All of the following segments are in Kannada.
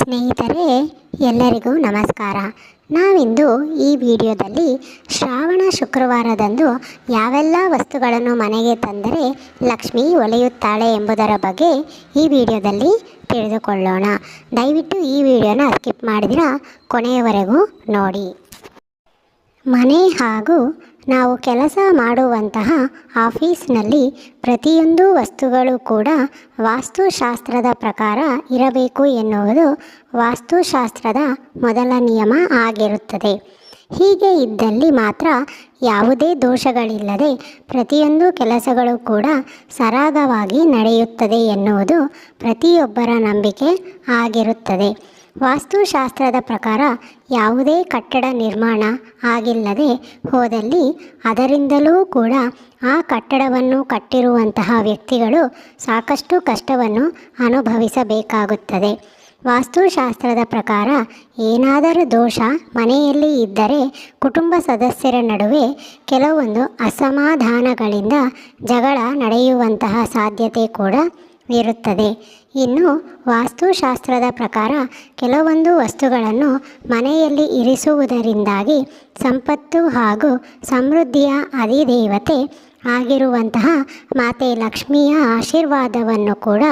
ಸ್ನೇಹಿತರೆ, ಎಲ್ಲರಿಗೂ ನಮಸ್ಕಾರ. ನಾವಿಂದು ಈ ವಿಡಿಯೋದಲ್ಲಿ ಶ್ರಾವಣ ಶುಕ್ರವಾರದಂದು ಯಾವೆಲ್ಲ ವಸ್ತುಗಳನ್ನು ಮನೆಗೆ ತಂದರೆ ಲಕ್ಷ್ಮಿ ಒಲೆಯುತ್ತಾಳೆ ಎಂಬುದರ ಬಗ್ಗೆ ಈ ವಿಡಿಯೋದಲ್ಲಿ ತಿಳಿದುಕೊಳ್ಳೋಣ. ದಯವಿಟ್ಟು ಈ ವಿಡಿಯೋನ ಸ್ಕಿಪ್ ಮಾಡಿದಿರ ಕೊನೆಯವರೆಗೂ ನೋಡಿ. ಮನೆ ಹಾಗೂ ನಾವು ಕೆಲಸ ಮಾಡುವಂತಹ ಆಫೀಸ್ನಲ್ಲಿ ಪ್ರತಿಯೊಂದು ವಸ್ತುಗಳು ಕೂಡ ವಾಸ್ತುಶಾಸ್ತ್ರದ ಪ್ರಕಾರ ಇರಬೇಕು ಎನ್ನುವುದು ವಾಸ್ತುಶಾಸ್ತ್ರದ ಮೊದಲ ನಿಯಮ ಆಗಿರುತ್ತದೆ. ಹೀಗೆ ಇದ್ದಲ್ಲಿ ಮಾತ್ರ ಯಾವುದೇ ದೋಷಗಳಿಲ್ಲದೆ ಪ್ರತಿಯೊಂದು ಕೆಲಸಗಳು ಕೂಡ ಸರಾಗವಾಗಿ ನಡೆಯುತ್ತದೆ ಎನ್ನುವುದು ಪ್ರತಿಯೊಬ್ಬರ ನಂಬಿಕೆ ಆಗಿರುತ್ತದೆ. ವಾಸ್ತುಶಾಸ್ತ್ರದ ಪ್ರಕಾರ ಯಾವುದೇ ಕಟ್ಟಡ ನಿರ್ಮಾಣ ಆಗಿಲ್ಲದೆ ಹೋದಲ್ಲಿ ಅದರಿಂದಲೂ ಕೂಡ ಆ ಕಟ್ಟಡವನ್ನು ಕಟ್ಟಿರುವಂತಹ ವ್ಯಕ್ತಿಗಳು ಸಾಕಷ್ಟು ಕಷ್ಟವನ್ನು ಅನುಭವಿಸಬೇಕಾಗುತ್ತದೆ. ವಾಸ್ತುಶಾಸ್ತ್ರದ ಪ್ರಕಾರ ಏನಾದರೂ ದೋಷ ಮನೆಯಲ್ಲಿ ಇದ್ದರೆ ಕುಟುಂಬ ಸದಸ್ಯರ ನಡುವೆ ಕೆಲವೊಂದು ಅಸಮಾಧಾನಗಳಿಂದ ಜಗಳ ನಡೆಯುವಂತಹ ಸಾಧ್ಯತೆ ಕೂಡ ಇರುತ್ತದೆ ಇನ್ನು ವಾಸ್ತುಶಾಸ್ತ್ರದ ಪ್ರಕಾರ ಕೆಲವೊಂದು ವಸ್ತುಗಳನ್ನು ಮನೆಯಲ್ಲಿ ಇರಿಸುವುದರಿಂದಾಗಿ ಸಂಪತ್ತು ಹಾಗೂ ಸಮೃದ್ಧಿಯ ಅಧಿದೇವತೆ ಆಗಿರುವಂತಹ ಮಾತೆ ಲಕ್ಷ್ಮಿಯ ಆಶೀರ್ವಾದವನ್ನು ಕೂಡ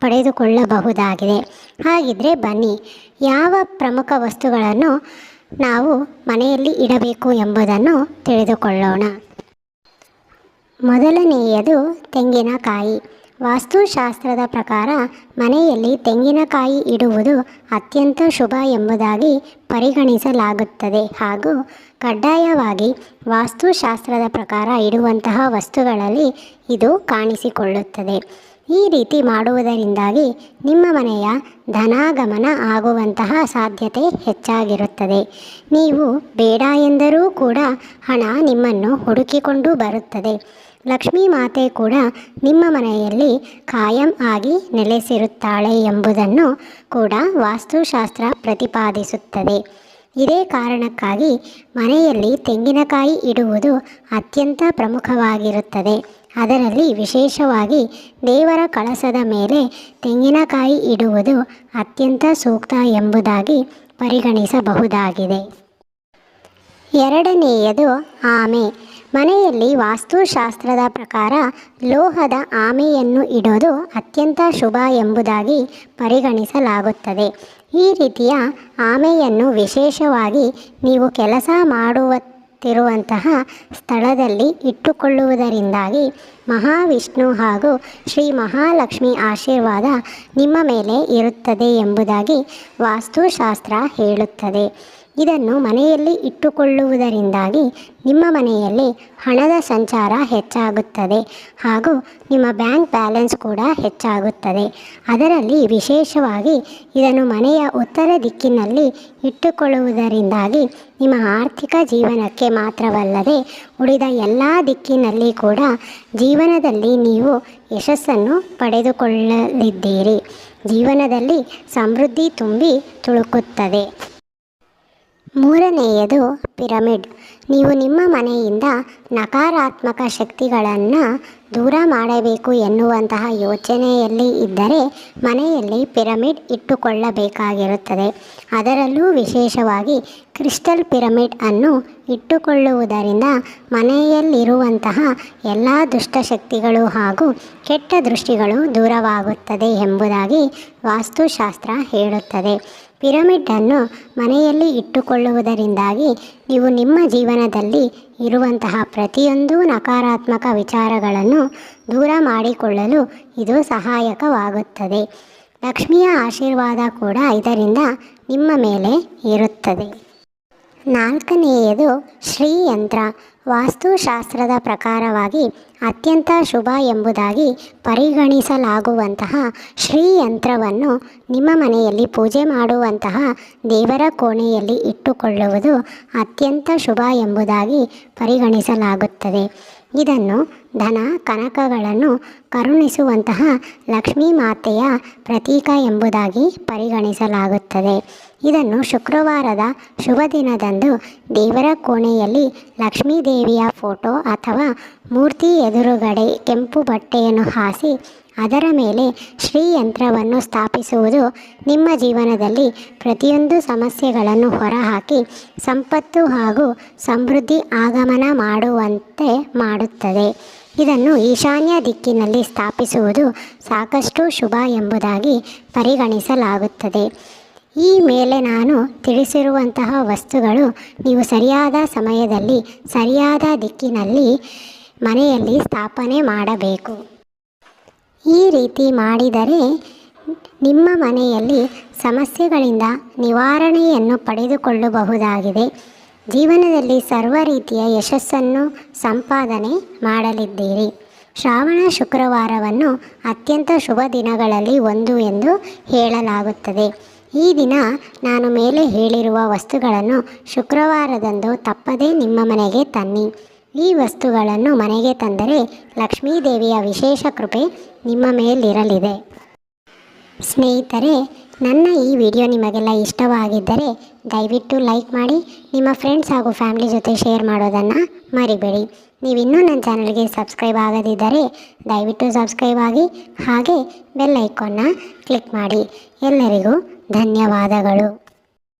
ಪಡೆದುಕೊಳ್ಳಬಹುದಾಗಿದೆ. ಹಾಗಿದ್ರೆ ಬನ್ನಿ, ಯಾವ ಪ್ರಮುಖ ವಸ್ತುಗಳನ್ನು ನಾವು ಮನೆಯಲ್ಲಿ ಇಡಬೇಕು ಎಂಬುದನ್ನು ತಿಳಿದುಕೊಳ್ಳೋಣ. ಮೊದಲನೆಯದು ತೆಂಗಿನಕಾಯಿ. ವಾಸ್ತುಶಾಸ್ತ್ರದ ಪ್ರಕಾರ ಮನೆಯಲ್ಲಿ ತೆಂಗಿನಕಾಯಿ ಇಡುವುದು ಅತ್ಯಂತ ಶುಭ ಎಂಬುದಾಗಿ ಪರಿಗಣಿಸಲಾಗುತ್ತದೆ. ಹಾಗೂ ಕಡ್ಡಾಯವಾಗಿ ವಾಸ್ತುಶಾಸ್ತ್ರದ ಪ್ರಕಾರ ಇಡುವಂತಹ ವಸ್ತುಗಳಲ್ಲಿ ಇದು ಕಾಣಿಸಿಕೊಳ್ಳುತ್ತದೆ. ಈ ರೀತಿ ಮಾಡುವುದರಿಂದಾಗಿ ನಿಮ್ಮ ಮನೆಯ ಧನಾಗಮನ ಆಗುವಂತಹ ಸಾಧ್ಯತೆ ಹೆಚ್ಚಾಗಿರುತ್ತದೆ. ನೀವು ಬೇಡ ಎಂದರೂ ಕೂಡ ಹಣ ನಿಮ್ಮನ್ನು ಹುಡುಕಿಕೊಂಡು ಬರುತ್ತದೆ. ಲಕ್ಷ್ಮೀ ಮಾತೆ ಕೂಡ ನಿಮ್ಮ ಮನೆಯಲ್ಲಿ ಕಾಯಂ ಆಗಿ ನೆಲೆಸಿರುತ್ತಾಳೆ ಎಂಬುದನ್ನು ಕೂಡ ವಾಸ್ತುಶಾಸ್ತ್ರ ಪ್ರತಿಪಾದಿಸುತ್ತದೆ. ಇದೇ ಕಾರಣಕ್ಕಾಗಿ ಮನೆಯಲ್ಲಿ ತೆಂಗಿನಕಾಯಿ ಇಡುವುದು ಅತ್ಯಂತ ಪ್ರಮುಖವಾಗಿರುತ್ತದೆ. ಅದರಲ್ಲಿ ವಿಶೇಷವಾಗಿ ದೇವರ ಕಳಸದ ಮೇಲೆ ತೆಂಗಿನಕಾಯಿ ಇಡುವುದು ಅತ್ಯಂತ ಸೂಕ್ತ ಎಂಬುದಾಗಿ ಪರಿಗಣಿಸಬಹುದಾಗಿದೆ. ಎರಡನೆಯದು ಆಮೆ. ಮನೆಯಲ್ಲಿ ವಾಸ್ತುಶಾಸ್ತ್ರದ ಪ್ರಕಾರ ಲೋಹದ ಆಮೆಯನ್ನು ಇಡೋದು ಅತ್ಯಂತ ಶುಭ ಎಂಬುದಾಗಿ ಪರಿಗಣಿಸಲಾಗುತ್ತದೆ. ಈ ರೀತಿಯ ಆಮೆಯನ್ನು ವಿಶೇಷವಾಗಿ ನೀವು ಕೆಲಸ ಮಾಡುವತ್ತಿರುವಂತಹ ಸ್ಥಳದಲ್ಲಿ ಇಟ್ಟುಕೊಳ್ಳುವುದರಿಂದಾಗಿ ಮಹಾವಿಷ್ಣು ಹಾಗೂ ಶ್ರೀ ಮಹಾಲಕ್ಷ್ಮಿ ಆಶೀರ್ವಾದ ನಿಮ್ಮ ಮೇಲೆ ಇರುತ್ತದೆ ಎಂಬುದಾಗಿ ವಾಸ್ತುಶಾಸ್ತ್ರ ಹೇಳುತ್ತದೆ. ಇದನ್ನು ಮನೆಯಲ್ಲಿ ಇಟ್ಟುಕೊಳ್ಳುವುದರಿಂದಾಗಿ ನಿಮ್ಮ ಮನೆಯಲ್ಲಿ ಹಣದ ಸಂಚಾರ ಹೆಚ್ಚಾಗುತ್ತದೆ ಹಾಗೂ ನಿಮ್ಮ ಬ್ಯಾಂಕ್ ಬ್ಯಾಲೆನ್ಸ್ ಕೂಡ ಹೆಚ್ಚಾಗುತ್ತದೆ. ಅದರಲ್ಲಿ ವಿಶೇಷವಾಗಿ ಇದನ್ನು ಮನೆಯ ಉತ್ತರ ದಿಕ್ಕಿನಲ್ಲಿ ಇಟ್ಟುಕೊಳ್ಳುವುದರಿಂದಾಗಿ ನಿಮ್ಮ ಆರ್ಥಿಕ ಜೀವನಕ್ಕೆ ಮಾತ್ರವಲ್ಲದೆ ಉಳಿದ ಎಲ್ಲ ದಿಕ್ಕಿನಲ್ಲಿ ಕೂಡ ಜೀವನದಲ್ಲಿ ನೀವು ಯಶಸ್ಸನ್ನು ಪಡೆದುಕೊಳ್ಳಲಿದ್ದೀರಿ. ಜೀವನದಲ್ಲಿ ಸಮೃದ್ಧಿ ತುಂಬಿ ತುಳುಕುತ್ತದೆ. ಮೂರನೆಯದು ಪಿರಮಿಡ್. ನೀವು ನಿಮ್ಮ ಮನೆಯಿಂದ ನಕಾರಾತ್ಮಕ ಶಕ್ತಿಗಳನ್ನು ದೂರ ಮಾಡಬೇಕು ಎನ್ನುವಂತಹ ಯೋಚನೆಯಲ್ಲಿ ಇದ್ದರೆ ಮನೆಯಲ್ಲಿ ಪಿರಮಿಡ್ ಇಟ್ಟುಕೊಳ್ಳಬೇಕಾಗಿರುತ್ತದೆ. ಅದರಲ್ಲೂ ವಿಶೇಷವಾಗಿ ಕ್ರಿಸ್ಟಲ್ ಪಿರಮಿಡ್ ಅನ್ನು ಇಟ್ಟುಕೊಳ್ಳುವುದರಿಂದ ಮನೆಯಲ್ಲಿರುವಂತಹ ಎಲ್ಲ ದುಷ್ಟಶಕ್ತಿಗಳು ಹಾಗೂ ಕೆಟ್ಟ ದೃಷ್ಟಿಗಳು ದೂರವಾಗುತ್ತದೆ ಎಂಬುದಾಗಿ ವಾಸ್ತುಶಾಸ್ತ್ರ ಹೇಳುತ್ತದೆ. ಪಿರಮಿಡನ್ನು ಮನೆಯಲ್ಲಿ ಇಟ್ಟುಕೊಳ್ಳುವುದರಿಂದಾಗಿ ನೀವು ನಿಮ್ಮ ಜೀವನದಲ್ಲಿ ಇರುವಂತಹ ಪ್ರತಿಯೊಂದು ನಕಾರಾತ್ಮಕ ವಿಚಾರಗಳನ್ನು ದೂರ ಮಾಡಿಕೊಳ್ಳಲು ಇದು ಸಹಾಯಕವಾಗುತ್ತದೆ. ಲಕ್ಷ್ಮಿಯ ಆಶೀರ್ವಾದ ಕೂಡ ಇದರಿಂದ ನಿಮ್ಮ ಮೇಲೆ ಇರುತ್ತದೆ. ನಾಲ್ಕನೆಯದು ಶ್ರೀಯಂತ್ರ. ವಾಸ್ತುಶಾಸ್ತ್ರದ ಪ್ರಕಾರವಾಗಿ ಅತ್ಯಂತ ಶುಭ ಎಂಬುದಾಗಿ ಪರಿಗಣಿಸಲಾಗುವಂತಹ ಶ್ರೀಯಂತ್ರವನ್ನು ನಿಮ್ಮ ಮನೆಯಲ್ಲಿ ಪೂಜೆ ಮಾಡುವಂತಹ ದೇವರ ಕೋಣೆಯಲ್ಲಿ ಇಟ್ಟುಕೊಳ್ಳುವುದು ಅತ್ಯಂತ ಶುಭ ಎಂಬುದಾಗಿ ಪರಿಗಣಿಸಲಾಗುತ್ತದೆ. ಇದನ್ನು ಧನ, ಕನಕಗಳನ್ನು ಕರುಣಿಸುವಂತಹ ಲಕ್ಷ್ಮೀ ಮಾತೆಯ ಪ್ರತೀಕ ಎಂಬುದಾಗಿ ಪರಿಗಣಿಸಲಾಗುತ್ತದೆ. ಇದನ್ನು ಶುಕ್ರವಾರದ ಶುಭ ದಿನದಂದು ದೇವರ ಕೋಣೆಯಲ್ಲಿ ಲಕ್ಷ್ಮೀದೇವಿಯ ಫೋಟೋ ಅಥವಾ ಮೂರ್ತಿ ಎದುರುಗಡೆ ಕೆಂಪು ಬಟ್ಟೆಯನ್ನು ಹಾಸಿ ಅದರ ಮೇಲೆ ಶ್ರೀಯಂತ್ರವನ್ನು ಸ್ಥಾಪಿಸುವುದು ನಿಮ್ಮ ಜೀವನದಲ್ಲಿ ಪ್ರತಿಯೊಂದು ಸಮಸ್ಯೆಗಳನ್ನು ಹೊರಹಾಕಿ ಸಂಪತ್ತು ಹಾಗೂ ಸಮೃದ್ಧಿ ಆಗಮನ ಮಾಡುವಂತೆ ಮಾಡುತ್ತದೆ. ಇದನ್ನು ಈಶಾನ್ಯ ದಿಕ್ಕಿನಲ್ಲಿ ಸ್ಥಾಪಿಸುವುದು ಸಾಕಷ್ಟು ಶುಭ ಎಂಬುದಾಗಿ ಪರಿಗಣಿಸಲಾಗುತ್ತದೆ. ಈ ಮೇಲೆ ನಾನು ತಿಳಿಸಿರುವಂತಹ ವಸ್ತುಗಳು ನೀವು ಸರಿಯಾದ ಸಮಯದಲ್ಲಿ, ಸರಿಯಾದ ದಿಕ್ಕಿನಲ್ಲಿ ಮನೆಯಲ್ಲಿ ಸ್ಥಾಪನೆ ಮಾಡಬೇಕು. ಈ ರೀತಿ ಮಾಡಿದರೆ ನಿಮ್ಮ ಮನೆಯಲ್ಲಿ ಸಮಸ್ಯೆಗಳಿಂದ ನಿವಾರಣೆಯನ್ನು ಪಡೆದುಕೊಳ್ಳಬಹುದಾಗಿದೆ. ಜೀವನದಲ್ಲಿ ಸರ್ವ ರೀತಿಯ ಯಶಸ್ಸನ್ನು ಸಂಪಾದನೆ ಮಾಡಲಿದ್ದೀರಿ. ಶ್ರಾವಣ ಶುಕ್ರವಾರವನ್ನು ಅತ್ಯಂತ ಶುಭ ದಿನಗಳಲ್ಲಿ ಒಂದು ಎಂದು ಹೇಳಲಾಗುತ್ತದೆ. ಈ ದಿನ ನಾನು ಮೇಲೆ ಹೇಳಿರುವ ವಸ್ತುಗಳನ್ನು ಶುಕ್ರವಾರದಂದು ತಪ್ಪದೇ ನಿಮ್ಮ ಮನೆಗೆ ತನ್ನಿ. ಈ ವಸ್ತುಗಳನ್ನು ಮನೆಗೆ ತಂದರೆ ಲಕ್ಷ್ಮೀದೇವಿಯ ವಿಶೇಷ ಕೃಪೆ ನಿಮ್ಮ ಮೇಲಿರಲಿದೆ. ಸ್ನೇಹಿತರೆ, ನನ್ನ ಈ ವಿಡಿಯೋ ನಿಮಗೆಲ್ಲ ಇಷ್ಟವಾಗಿದ್ದರೆ ದಯವಿಟ್ಟು ಲೈಕ್ ಮಾಡಿ, ನಿಮ್ಮ ಫ್ರೆಂಡ್ಸ್ ಹಾಗೂ ಫ್ಯಾಮಿಲಿ ಜೊತೆ ಶೇರ್ ಮಾಡೋದನ್ನು ಮರಿಬೇಡಿ. ನೀವಿನ್ನೂ ನನ್ನ ಚಾನಲ್ಗೆ ಸಬ್ಸ್ಕ್ರೈಬ್ ಆಗದಿದ್ದರೆ ದಯವಿಟ್ಟು ಸಬ್ಸ್ಕ್ರೈಬ್ ಆಗಿ ಹಾಗೆ ಬೆಲ್ ಐಕಾನ್ನ ಕ್ಲಿಕ್ ಮಾಡಿ. ಎಲ್ಲರಿಗೂ ಧನ್ಯವಾದಗಳು.